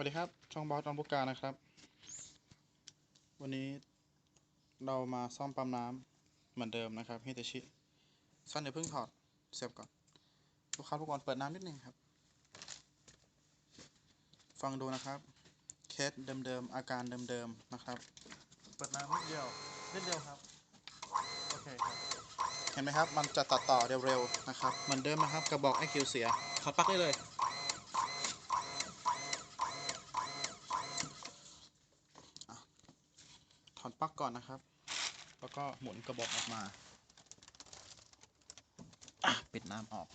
วัสดีครับ ช่องบอสจอมบุกกานะครับ วันนี้เรามาซ่อมปั๊มน้ำเหมือนเดิมนะครับฮิตาชิสั้นเดี๋ยวเพิ่งถอดเสียบก่อนลูกค้าทุกคนเปิดน้ำนิดนึงครับ ฟังดูนะครับเคสเดิมๆอาการเดิมๆนะครับ เปิดน้ำนิดเดียวนิดเดียวครับโอเคครับเห็นไหมครับมันจะตัดต่อเร็วๆนะครับเหมือนเดิมนะครับกระบอกไอคิวเสียถอดปลั๊กได้เลย อนปลั๊กก่อนนะครับ แล้วก็หมุนกระบอกออกมาปิดน้ำออก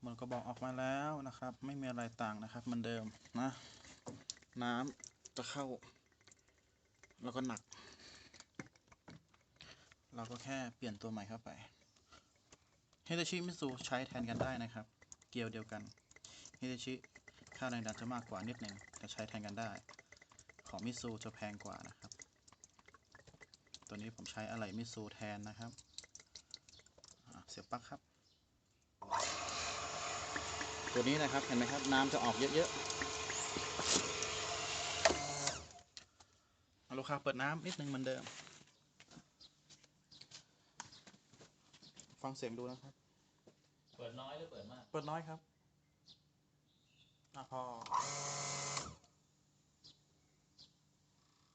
หมุนกระบอกออกมาแล้วนะครับ ไม่มีอะไรต่างนะครับเหมือนเดิมนะ น้ำจะเข้า แล้วก็หนัก เราก็แค่เปลี่ยนตัวใหม่เข้าไปเฮตาชิมิซูใช้แทนกันได้นะครับ เกียวเดียวกันเฮตาชิค่าแรงดันจะมากกว่านิดหนึ่งแต่ใช้แทนกันได้ ของมิซูจะแพงกว่านะครับ ตัวนี้ผมใช้อะไหล่มิซูแทนนะครับอะเสียบปลั๊กครับ ตัวนี้นะครับเห็นไหมครับน้ำจะออกเยอะๆเอาลูกค้าเปิดน้ำนิดนึงเหมือนเดิม ฟังเสียงดูนะครับ เปิดน้อยหรือเปิดมาก เปิดน้อยครับอะพอ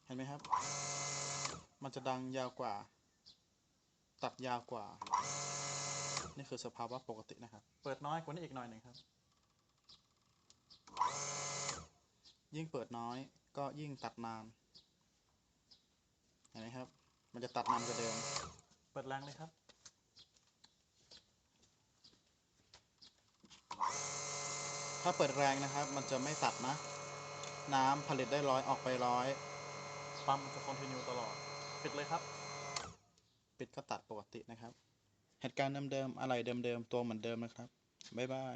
เห็ นไหมครับ มันจะดังยาวกว่า ตัดยาวกว่า นี่คือสภาวะปกตินะครับ เปิดน้อยกว่านี้อีกหน่อยหนึ่งครับ ยิ่งเปิดน้อยก็ยิ่งตัดนาน เห็นไหมครับ มันจะตัดนานกว่าเดิม เปิดแรงเลยครับถ้าเปิดแรงนะครับ มันจะไม่ตัดนะ น้ำผลิตได้ร้อยออกไปร้อย ปั๊มมันจะคอนติเนียตลอด ปิดเลยครับ ปิดก็ตัดปกตินะครับ เหตุการณ์เดิมๆ อะไรเดิมๆ ตัวเหมือนเดิมนะครับ บ๊ายบาย